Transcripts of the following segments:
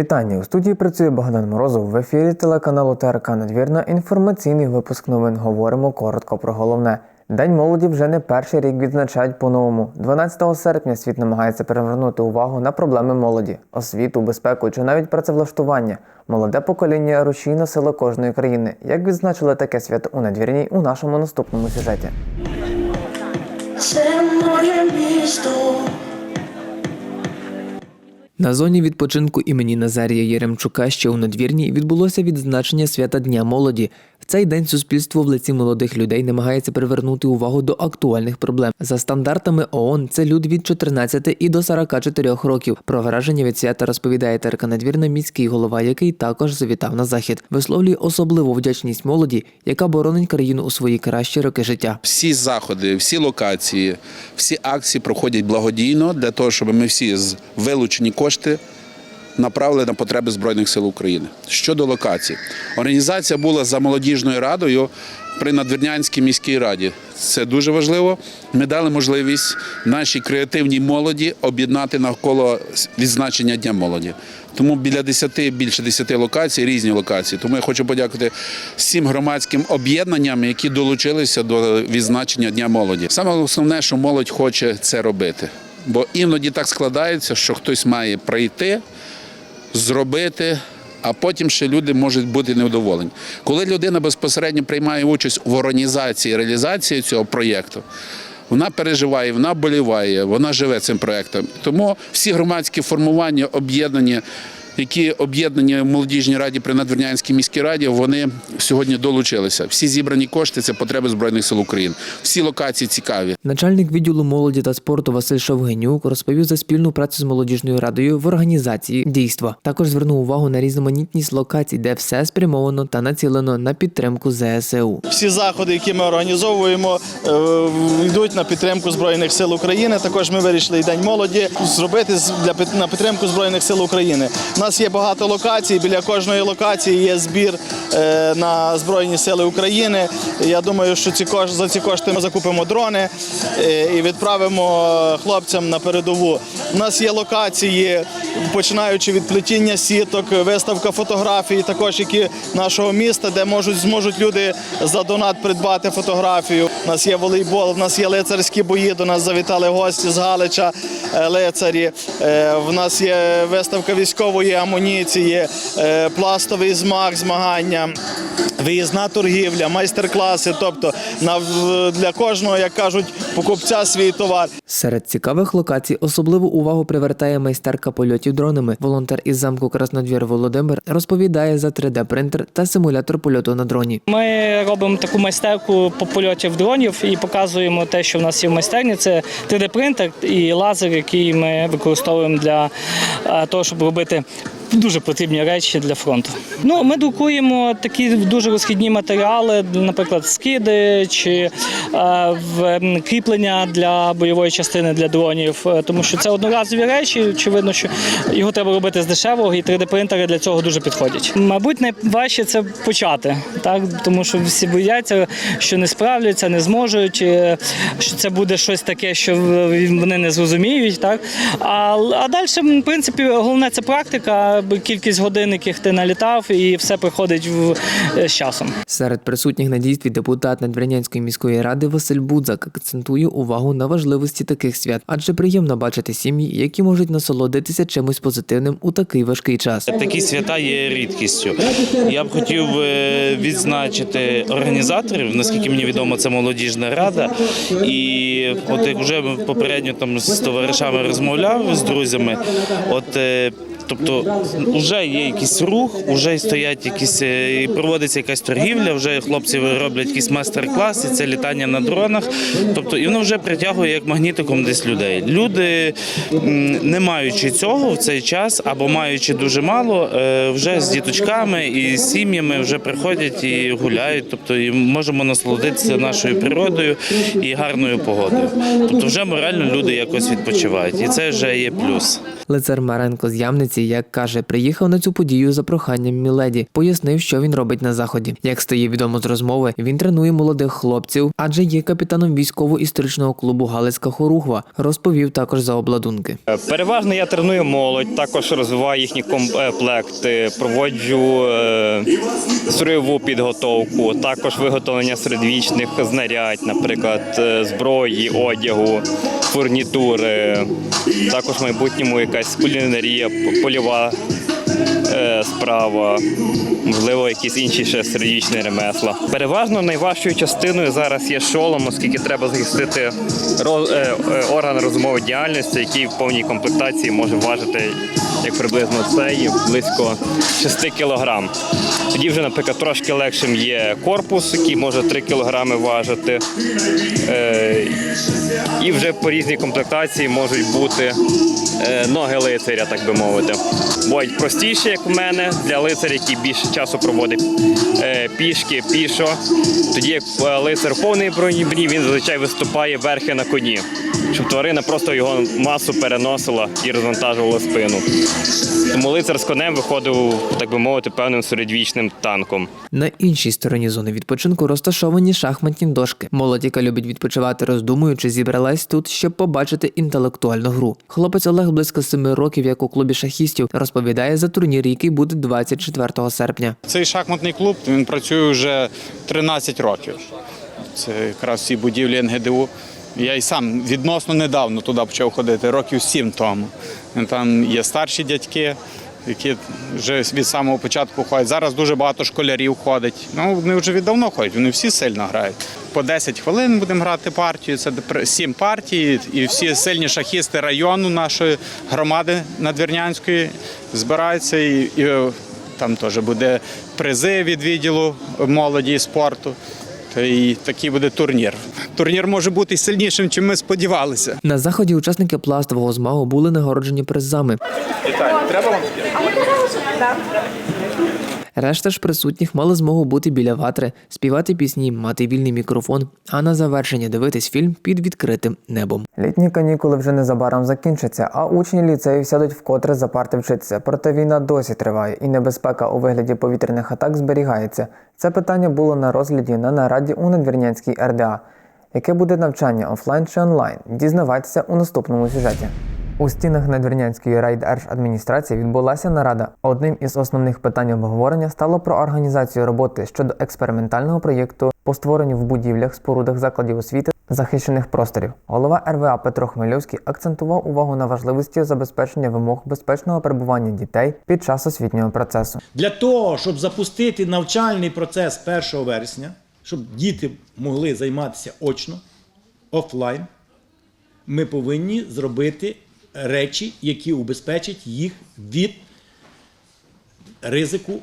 Вітання у студії працює Богдан Морозов. В ефірі телеканалу ТРК Надвірна. Інформаційний випуск новин. Говоримо коротко про головне. День молоді вже не перший рік відзначають по-новому. 12 серпня світ намагається привернути увагу на проблеми молоді, освіту, безпеку чи навіть працевлаштування. Молоде покоління рушійна сила кожної країни. Як відзначили таке свято у надвірній у нашому наступному сюжеті. Це моє місто. На зоні відпочинку імені Назарія Єремчука ще у надвірній відбулося відзначення свята Дня молоді. В цей день суспільство в лиці молодих людей намагається привернути увагу до актуальних проблем. За стандартами ООН це люди від 14 і до 44 років. Про враження від свята розповідає Терка Надвірна міський голова, який також завітав на захід. Висловлює особливу вдячність молоді, яка боронить країну у свої кращі роки життя. Всі заходи, всі локації, всі акції проходять благодійно для того, щоб ми всі з вилучені кошти направили на потреби Збройних сил України. Щодо локацій, організація була за молодіжною радою при Надвірнянській міській раді. Це дуже важливо. Ми дали можливість нашій креативній молоді об'єднати навколо відзначення Дня молоді. Тому біля 10, більше 10 локацій, різні локації. Тому я хочу подякувати всім громадським об'єднанням, які долучилися до відзначення Дня молоді. Саме основне, що молодь хоче це робити. Бо іноді так складається, що хтось має прийти, зробити, а потім ще люди можуть бути невдоволені. Коли людина безпосередньо приймає участь в організації реалізації цього проєкту, вона переживає, вона боліває, вона живе цим проєктом. Тому всі громадські формування об'єднані. Які об'єднані в молодіжній раді при Надвірнянській міській раді, вони сьогодні долучилися. Всі зібрані кошти це потреби Збройних сил України. Всі локації цікаві. Начальник відділу молоді та спорту Василь Шовгенюк розповів за спільну працю з молодіжною радою в організації дійства. Також звернув увагу на різноманітність локацій, де все спрямовано та націлено на підтримку ЗСУ. Всі заходи, які ми організовуємо, е, йдуть на підтримку збройних сил України. Також ми вирішили і день молоді зробити з- для на підтримку збройних сил України. У нас є багато локацій. Біля кожної локації є збір е, на збройні сили України. Я думаю, що ці кош- за ці кошти ми закупимо дрони е, і відправимо хлопцям на передову. У нас є локації, починаючи від плетіння сіток, виставка фотографій, також які нашого міста, де можуть зможуть люди за донат придбати фотографію. У нас є волейбол, у нас є лицарські бої. До нас завітали гості з Галича, е, лицарі. В нас є виставка військової амуніції, е, пластовий змаг, змагання. Виїзна торгівля, майстер-класи, тобто на для кожного, як кажуть, покупця свій товар. Серед цікавих локацій особливу увагу привертає майстерка польотів дронами. Волонтер із замку Краснодвір Володимир розповідає за 3D-принтер та симулятор польоту на дроні. Ми робимо таку майстерку по польотів дронів і показуємо те, що в нас є в майстерні. Це 3D-принтер і лазер, який ми використовуємо для е, того, щоб робити. Дуже потрібні речі для фронту. Ну, ми друкуємо такі дуже розхідні матеріали, наприклад, скиди чи е, кріплення для бойової частини для дронів, е, тому що це одноразові речі. Очевидно, що його треба робити з дешевого, і 3D-принтери для цього дуже підходять. Мабуть, найважче це почати, так тому що всі бояться, що не справляться, не зможуть, е, що це буде щось таке, що вони не зрозуміють. Так а, а далі, в принципі, головне це практика, кількість годин, яких ти налітав, і все приходить в, часом. Серед присутніх на дійстві депутат Надвірнянської міської ради Василь Будзак акцентує увагу на важливості таких свят, адже приємно бачити сім'ї, які можуть насолодитися чимось позитивним у такий важкий час. Такі свята є рідкістю. Я б хотів е, відзначити організаторів, наскільки мені відомо, це молодіжна рада. І от як вже попередньо там з товаришами розмовляв з друзями, от. Тобто вже є якийсь рух, вже стоять якісь е, і проводиться якась торгівля, вже хлопці роблять якісь майстер-класи, це літання на дронах. Тобто, і воно вже притягує як магнітиком десь людей. Люди, не маючи цього в цей час або маючи дуже мало, е, вже з діточками і з сім'ями вже приходять і гуляють. Тобто і можемо насолодитися нашою природою і гарною погодою. Тобто, вже морально люди якось відпочивають, і це вже є плюс. Лицар Маренко з Ямниці інформації, як каже, приїхав на цю подію за проханням Міледі. Пояснив, що він робить на заході. Як стає відомо з розмови, він тренує молодих хлопців, адже є капітаном військово-історичного клубу Галицька Хорухва. Розповів також за обладунки. Переважно я треную молодь, також розвиваю їхні комплекти, проводжу е, строєву підготовку, також виготовлення середвічних знарядь, наприклад, е, зброї, одягу, фурнітури, також в майбутньому якась кулінарія, е, справа, можливо, якісь інші ще середвічні ремесла. Переважно найважчою частиною зараз є шолом, оскільки треба захистити ро- е, е, орган розумової діяльності, який в повній комплектації може важити як приблизно цей близько 6 кг. Тоді вже, наприклад, трошки легшим є корпус, який може 3 кг важити. Е, І вже по різній комплектації можуть бути е, ноги лицаря, так би мовити. Бувають простіші, як у мене, для лицаря, який більше часу проводить е, пішки, пішо. Тоді як е, лицар в повній броні, він зазвичай виступає верхи на коні, щоб тварина просто його масу переносила і розвантажувала спину. Тому лицар з конем виходив, так би мовити, певним середвічним танком. На іншій стороні зони відпочинку розташовані шахматні дошки. Молодь, яка любить відпочивати роздумуючи, зібралась тут, щоб побачити інтелектуальну гру. Хлопець Олег близько семи років, як у клубі шахістів, розповідає за турнір, який буде 24 серпня. Цей шахматний клуб він працює вже 13 років. Це якраз ці будівлі НГДУ. Я і сам відносно недавно туди почав ходити, років сім тому. Там є старші дядьки, які вже від самого початку ходять. Зараз дуже багато школярів ходить. Ну, вони вже віддавно ходять, вони всі сильно грають. По 10 хвилин будемо грати партію. Це сім партій, і всі сильні шахісти району нашої громади надвірнянської збираються і, і там теж буде призи від відділу молоді і спорту. Та і такий буде турнір. Турнір може бути сильнішим, чим ми сподівалися. На заході учасники пластового змагу були нагороджені призами. Решта ж присутніх мали змогу бути біля ватри, співати пісні, мати вільний мікрофон, а на завершення дивитись фільм під відкритим небом. Літні канікули вже незабаром закінчаться, а учні ліцею сядуть вкотре за парти вчитися. Проте війна досі триває, і небезпека у вигляді повітряних атак зберігається. Це питання було на розгляді на нараді у Надвірнянській РДА. Яке буде навчання офлайн чи онлайн? Дізнавайтеся у наступному сюжеті. У стінах Надвірнянської райдержадміністрації відбулася нарада. Одним із основних питань обговорення стало про організацію роботи щодо експериментального проєкту по створенню в будівлях, спорудах закладів освіти захищених просторів. Голова РВА Петро Хмельовський акцентував увагу на важливості забезпечення вимог безпечного перебування дітей під час освітнього процесу. Для того, щоб запустити навчальний процес 1 вересня, щоб діти могли займатися очно, офлайн, ми повинні зробити речі, які убезпечать їх від ризику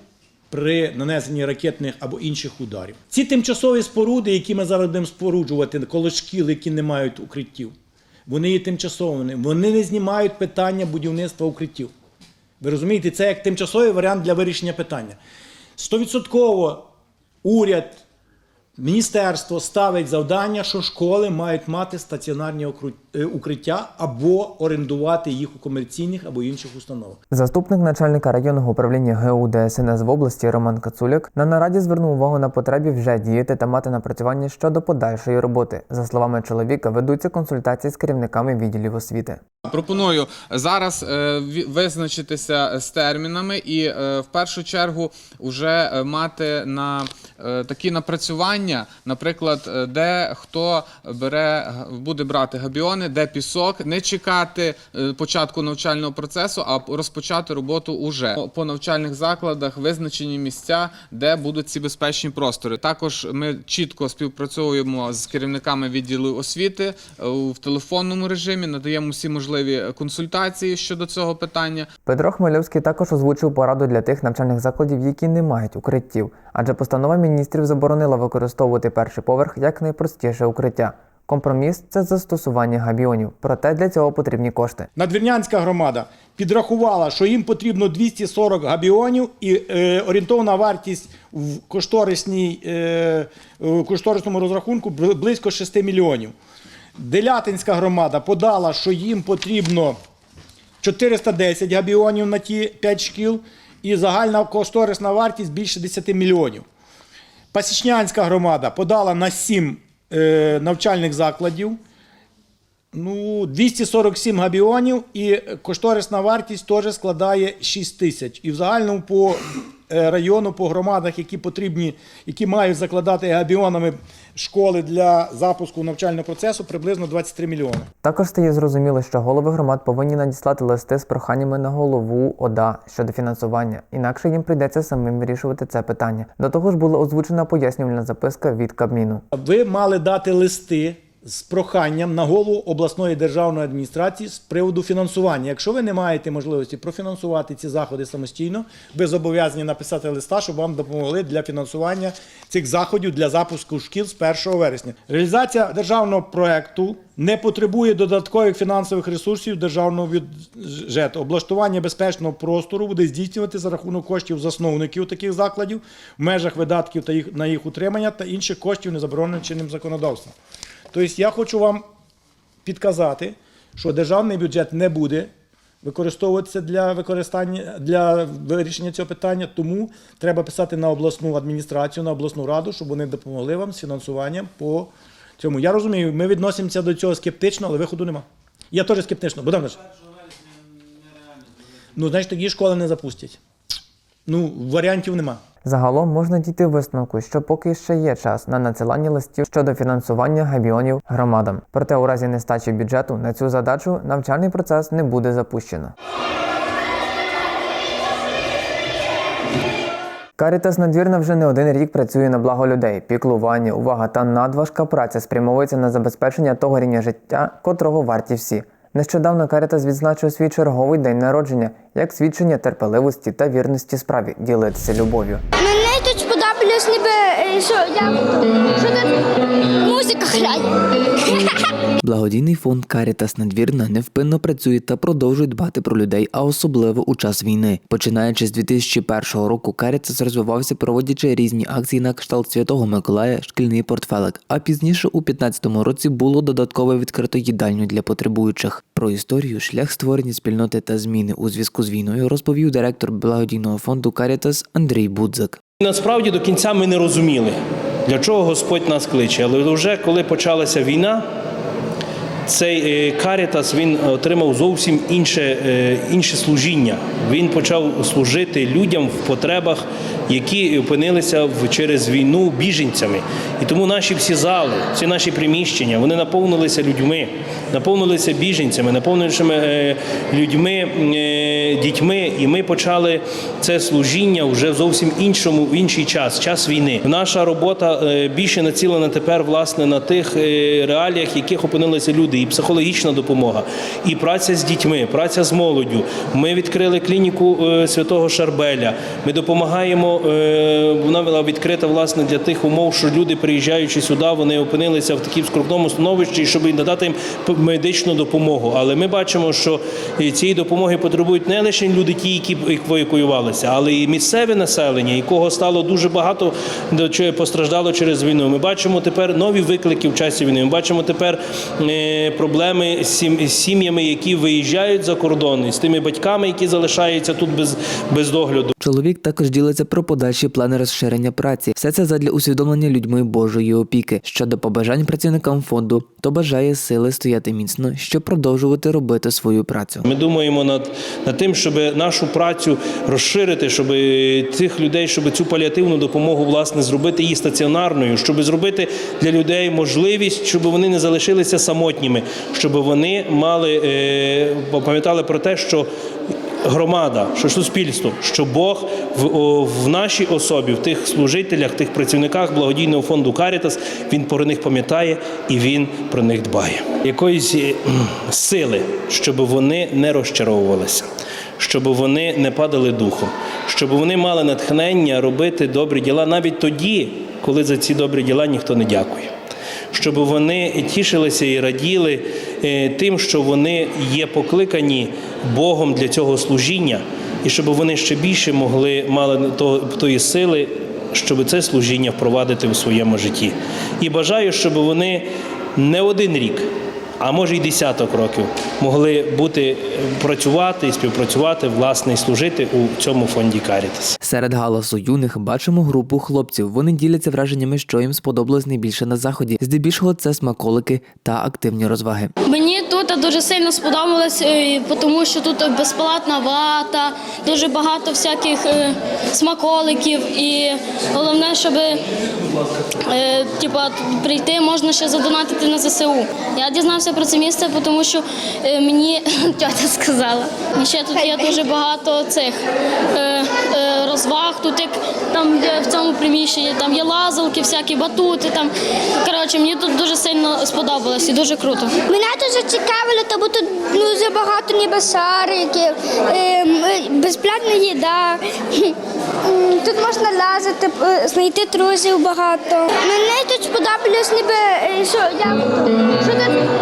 при нанесенні ракетних або інших ударів. Ці тимчасові споруди, які ми зараз будемо споруджувати коло шкіл, які не мають укриттів, вони є тимчасовими. Вони не знімають питання будівництва укриттів. Ви розумієте, це як тимчасовий варіант для вирішення питання. Стовідсотково уряд, міністерство ставить завдання, що школи мають мати стаціонарні е, укриття або орендувати їх у комерційних або інших установах. Заступник начальника районного управління ГУ ДСНС в області Роман Кацуляк на нараді звернув увагу на потребі вже діяти та мати напрацювання щодо подальшої роботи. За словами чоловіка, ведуться консультації з керівниками відділів освіти. Пропоную зараз е, визначитися з термінами і е, в першу чергу вже мати на такі напрацювання, наприклад, е, де хто бере буде брати габіони, де пісок, не чекати е, початку навчального процесу, а розпочати роботу уже По- навчальних закладах визначені місця, де будуть ці безпечні простори. Також ми чітко співпрацюємо з керівниками відділу освіти е, в телефонному режимі, надаємо всі можливі консультації щодо цього питання. Петро Хмельовський також озвучив пораду для тих навчальних закладів, які не мають укриттів, адже постанова міністрів заборонила використовувати перший поверх як найпростіше укриття. Компроміс це застосування габіонів, проте для цього потрібні кошти. Надвірнянська громада підрахувала, що їм потрібно 240 габіонів і е, орієнтовна вартість в кошторисній, е, кошторисному розрахунку близько 6 мільйонів. Делятинська громада подала, що їм потрібно 410 габіонів на ті 5 шкіл, і загальна кошторисна вартість більше 10 мільйонів. Пасічнянська громада подала на 7 е, навчальних закладів. Ну, 247 габіонів і кошторисна вартість теж складає 6 тисяч. І в загальному по району, по громадах, які потрібні, які мають закладати габіонами школи для запуску навчального процесу, приблизно 23 мільйони. Також стає зрозуміло, що голови громад повинні надіслати листи з проханнями на голову ОДА щодо фінансування, інакше їм прийдеться самим вирішувати це питання. До того ж була озвучена пояснювальна записка від Кабміну. Ви мали дати листи з проханням на голову обласної державної адміністрації з приводу фінансування. Якщо ви не маєте можливості профінансувати ці заходи самостійно, ви зобов'язані написати листа, щоб вам допомогли для фінансування цих заходів для запуску шкіл з 1 вересня. Реалізація державного проекту не потребує додаткових фінансових ресурсів державного бюджету. Облаштування безпечного простору буде здійснювати за рахунок коштів засновників таких закладів в межах видатків та їх на їх утримання та інших коштів, не чинним законодавством. Тобто я хочу вам підказати, що державний бюджет не буде використовуватися для використання для вирішення цього питання, тому треба писати на обласну адміністрацію, на обласну раду, щоб вони допомогли вам з фінансуванням по цьому. Я розумію, ми відносимося до цього скептично, але виходу нема. Я теж скептично. Богдан Іванович. Ну, значить, тоді школи не запустять. Ну, варіантів нема. Загалом можна дійти висновку, що поки ще є час на надсилання листів щодо фінансування габіонів громадам. Проте у разі нестачі бюджету на цю задачу навчальний процес не буде запущено. Карітас надвірна вже не один рік працює на благо людей. Піклування, увага та надважка праця спрямовується на забезпечення того рівня життя, котрого варті всі. Нещодавно Карітас відзначив свій черговий день народження як свідчення терпеливості та вірності справі ділитися любов'ю. Мені тут сподобалось, ніби е, що я що тут музика грає. Благодійний фонд Карітас Надвірна невпинно працює та продовжує дбати про людей, а особливо у час війни. Починаючи з 2001 року, Карітас розвивався, проводячи різні акції на кшталт Святого Миколая, шкільний портфелик. А пізніше, у 2015 році, було додатково відкрито їдальню для потребуючих. Про історію, шлях створення спільноти та зміни у зв'язку з війною розповів директор благодійного фонду Карітас Андрій Будзак. Насправді до кінця ми не розуміли, для чого Господь нас кличе. Але вже коли почалася війна, цей е, Карітас він отримав зовсім інше, е, інше служіння. Він почав служити людям в потребах, які опинилися в через війну біженцями. І тому наші всі зали, всі наші приміщення, вони наповнилися людьми, наповнилися біженцями, наповнилися е, людьми, е, дітьми. І ми почали це служіння вже зовсім іншому в інший час, час війни. Наша робота е, більше націлена тепер власне на тих реаліях, яких опинилися люди, і психологічна допомога, і праця з дітьми, праця з молоддю. Ми відкрили клініку святого Шарбеля. Ми допомагаємо. Вона була відкрита власне для тих умов, що люди, приїжджаючи сюди, вони опинилися в такому скрутному становищі, щоб надати їм медичну допомогу. Але ми бачимо, що цієї допомоги потребують не лише люди, ті, які евакуювалися, але і місцеве населення, якого стало дуже багато постраждало через війну. Ми бачимо тепер нові виклики в часі війни. Ми бачимо тепер е, проблеми з сім'ями, які виїжджають за кордон, з тими батьками, які залишаються тут без, без догляду. Чоловік також ділиться про подальші плани розширення праці. Все це задля усвідомлення людьми Божої опіки. Щодо побажань працівникам фонду, то бажає сили стояти міцно, щоб продовжувати робити свою працю. Ми думаємо над, над тим, щоб нашу працю розширити, щоб цих людей, щоб цю паліативну допомогу власне зробити її стаціонарною, щоб зробити для людей можливість, щоб вони не залишилися самотніми, щоб вони мали е, пам'ятали про те, що. Громада, що суспільство, що Бог в, о, в нашій особі, в тих служителях, тих працівниках благодійного фонду Карітас, він про них пам'ятає і він про них дбає. Якоїсь е, сили, щоб вони не розчаровувалися, щоб вони не падали духом, щоб вони мали натхнення робити добрі діла навіть тоді, коли за ці добрі діла ніхто не дякує щоб вони тішилися і раділи е, тим, що вони є покликані Богом для цього служіння, і щоб вони ще більше могли мали то- тої сили, щоб це служіння впровадити в своєму житті. І бажаю, щоб вони не один рік, а може й десяток років, могли бути працювати і співпрацювати, власне, і служити у цьому фонді Карітас. Серед галасу юних бачимо групу хлопців. Вони діляться враженнями, що їм сподобалось найбільше на заході. Здебільшого це смаколики та активні розваги. Мені тут дуже сильно сподобалось, е, тому що тут безплатна вата, дуже багато всяких е, смаколиків. І головне, щоб е, типа, прийти можна ще задонатити на ЗСУ. Я дізнався про це місце, тому що е, мені тьотя сказала. І ще тут є дуже багато цих е, е, розваг. Тут як там в цьому приміщенні там є лазалки, всякі батути. Там коротше, мені тут дуже сильно сподобалось і дуже круто. Мене дуже цікавило, тому тут дуже багато ніби шариків, ем, безплатна їда. Тут можна лазити, знайти друзів багато. Мене тут сподобалось, ніби що, як, що тут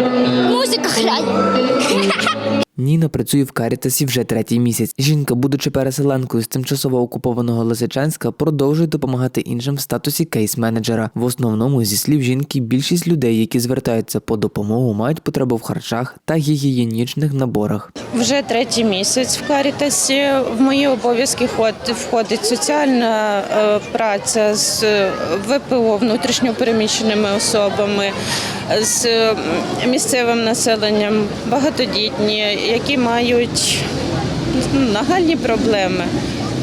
музика грає. Ніна працює в Карітасі вже третій місяць. Жінка, будучи переселенкою з тимчасово окупованого Лисичанська, продовжує допомагати іншим в статусі кейс-менеджера. В основному, зі слів жінки, більшість людей, які звертаються по допомогу, мають потребу в харчах та гігієнічних наборах. Вже третій місяць в Карітасі. В мої обов'язки ход- входить соціальна е, праця з е, ВПО, внутрішньопереміщеними особами, з місцевим населенням, багатодітні, які мають ну, нагальні проблеми.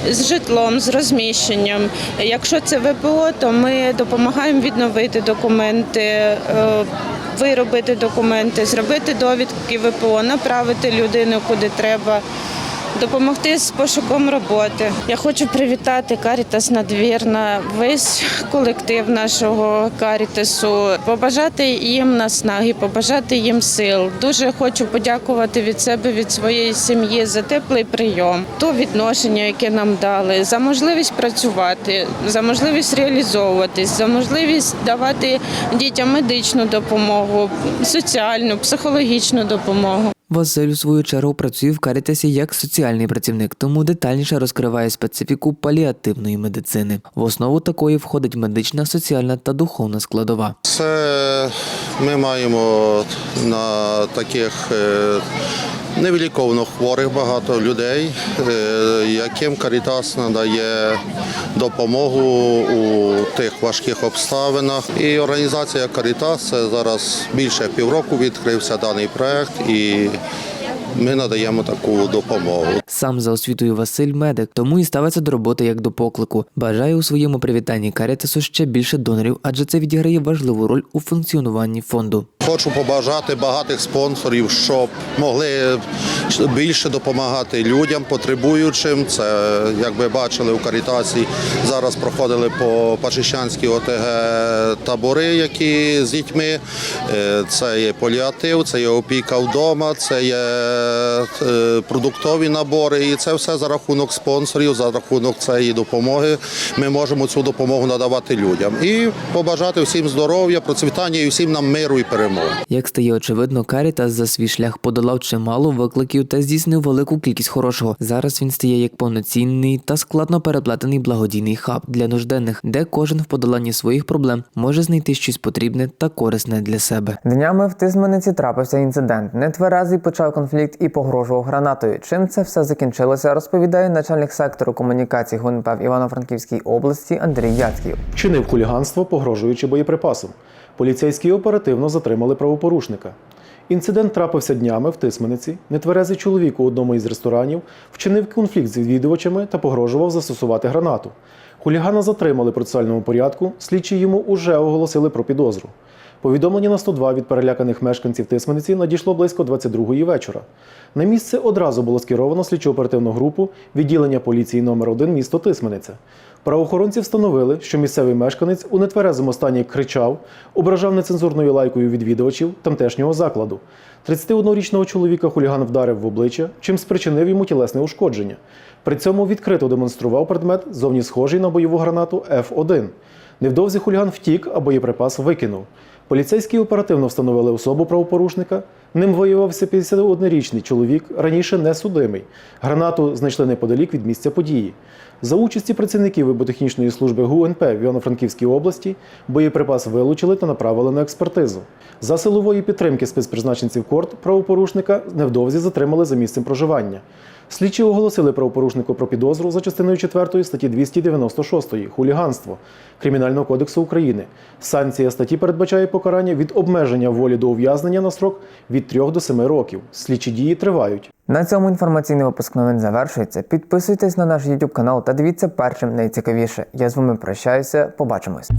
З житлом, з розміщенням. Якщо це ВПО, то ми допомагаємо відновити документи, е, виробити документи, зробити довідки ВПО, направити людину куди треба, допомогти з пошуком роботи. Я хочу привітати Карітас Надвірна, весь колектив нашого Карітасу, побажати їм наснаги, побажати їм сил. Дуже хочу подякувати від себе, від своєї сім'ї за теплий прийом, то відношення, яке нам дали, за можливість працювати, за можливість реалізовуватись, за можливість давати дітям медичну допомогу, соціальну, психологічну допомогу. Василь у свою чергу працює в Карітасі як соціальний працівник, тому детальніше розкриває специфіку паліативної медицини. В основу такої входить медична, соціальна та духовна складова. Це ми маємо на таких е, невиліковно хворих багато людей, е, яким Карітас надає допомогу у тих важких обставинах. І організація Карітас зараз більше півроку відкрився даний проект і ми надаємо таку допомогу. Сам за освітою Василь медик, тому і ставиться до роботи як до поклику. Бажає у своєму привітанні Карітасу ще більше донорів, адже це відіграє важливу роль у функціонуванні фонду. Хочу побажати багатих спонсорів, щоб могли більше допомагати людям, потребуючим. Це, як ви бачили, у Карітасі зараз проходили по Пачищанській ОТГ табори, які з дітьми. Е, Це є поліатив, це є опіка вдома, це є е, продуктові набори. І це все за рахунок спонсорів, за рахунок цієї допомоги. Ми можемо цю допомогу надавати людям. І побажати всім здоров'я, процвітання і всім нам миру і перемоги. Як стає очевидно, Карітас за свій шлях подолав чимало викликів та здійснив велику кількість хорошого. Зараз він стає як повноцінний та складно переплетений благодійний хаб для нужденних, де кожен в подоланні своїх проблем може знайти щось потрібне та корисне для себе. Днями в Тисмениці трапився інцидент. Нетверезий почав конфлікт і погрожував гранатою. Чим це все закінчилося, розповідає начальник сектору комунікацій ГУНП в Івано-Франківській області Андрій Яцьків. Чинив хуліганство, погрожуючи боєприпасом. Поліцейські оперативно затримали правопорушника. Інцидент трапився днями в Тисмениці. Нетверезий чоловік у одному із ресторанів вчинив конфлікт з відвідувачами та погрожував застосувати гранату. Хулігана затримали в процесуальному порядку. Слідчі йому уже оголосили про підозру. Повідомлення на 102 від переляканих мешканців Тисмениці надійшло близько 22-ї вечора. На місце одразу було скеровано слідчо-оперативну групу відділення поліції номер 1 місто Тисмениця. Правоохоронці встановили, що місцевий мешканець у нетверезому стані кричав, ображав нецензурною лайкою відвідувачів тамтешнього закладу. 31-річного чоловіка хуліган вдарив в обличчя, чим спричинив йому тілесне ушкодження. При цьому відкрито демонстрував предмет, зовні схожий на бойову гранату F1. Невдовзі хуліган втік, а боєприпас викинув. Поліцейські оперативно встановили особу правопорушника. Ним виявився 51-річний чоловік, раніше не судимий. Гранату знайшли неподалік від місця події. За участі працівників вибутехнічної служби ГУНП в Івано-Франківській області боєприпас вилучили та направили на експертизу. За силової підтримки спецпризначенців корт правопорушника невдовзі затримали за місцем проживання. Слідчі оголосили правопорушнику про підозру за частиною 4 статті 296 хуліганство Кримінального кодексу України. Санкція статті передбачає покарання від обмеження волі до ув'язнення на строк від 3 до 7 років. Слідчі дії тривають. На цьому інформаційний випуск новин завершується. Підписуйтесь на наш YouTube канал та дивіться першим найцікавіше. Я з вами прощаюся. Побачимось.